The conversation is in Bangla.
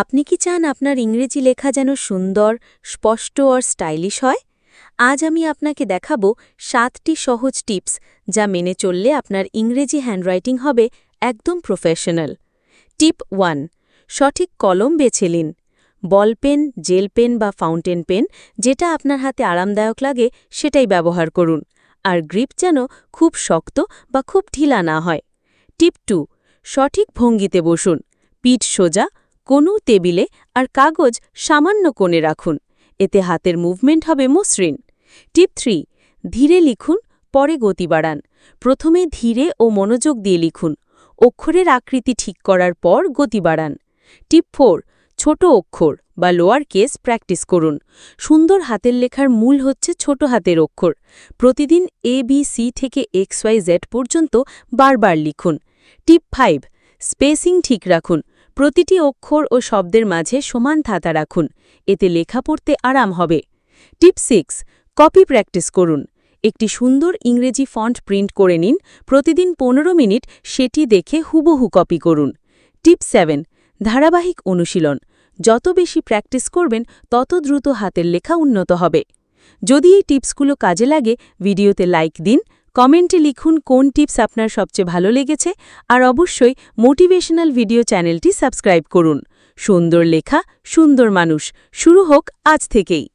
আপনি কি চান আপনার ইংরেজি লেখা যেন সুন্দর, স্পষ্ট আর স্টাইলিশ হয়? আজ আমি আপনাকে দেখাবো সাতটি সহজ টিপস যা মেনে চললে আপনার ইংরেজি হ্যান্ডরাইটিং হবে একদম প্রফেশনাল। টিপ ওয়ান, সঠিক কলম বেছে নিন। বল পেন, জেল পেন বা ফাউন্টেন পেন, যেটা আপনার হাতে আরামদায়ক লাগে, সেটাই ব্যবহার করুন। আর গ্রিপ যেন খুব শক্ত বা খুব ঢিলা না হয়। টিপ টু, সঠিক ভঙ্গিতে বসুন। পিঠ সোজা কোনো টেবিলে আর কাগজ সামান্য কোণে রাখুন। এতে হাতের মুভমেন্ট হবে মসৃণ। টিপ থ্রি, ধীরে লিখুন, পরে গতি বাড়ান। প্রথমে ধীরে ও মনোযোগ দিয়ে লিখুন। অক্ষরের আকৃতি ঠিক করার পর গতি বাড়ান। টিপ ফোর, ছোট অক্ষর বা লোয়ার কেস প্র্যাকটিস করুন। সুন্দর হাতের লেখার মূল হচ্ছে ছোট হাতের অক্ষর। প্রতিদিন এ বি সি থেকে এক্স ওয়াই জেড পর্যন্ত বারবার লিখুন। টিপ ফাইভ, স্পেসিং ঠিক রাখুন। প্রতিটি অক্ষর ও শব্দের মাঝে সমান থাতা রাখুন, এতে লেখা পড়তে আরাম হবে। টিপ সিক্স, কপি প্র্যাকটিস করুন। একটি সুন্দর ইংরেজি ফন্ট প্রিন্ট করে নিন, প্রতিদিন পনেরো মিনিট সেটি দেখে হুবহু কপি করুন। টিপ সেভেন, ধারাবাহিক অনুশীলন। যত বেশি প্র্যাকটিস করবেন, তত দ্রুত হাতের লেখা উন্নত হবে। যদি এই টিপসগুলো কাজে লাগে, ভিডিওতে লাইক দিন কমেন্টে লিখুন কোন টিপস আপনার সবচেয়ে ভালো লেগেছে আর অবশ্যই মোটিভেশনাল ভিডিও চ্যানেলটি সাবস্ক্রাইব করুন। সুন্দর লেখা, সুন্দর মানুষ। শুরু হোক আজ থেকেই।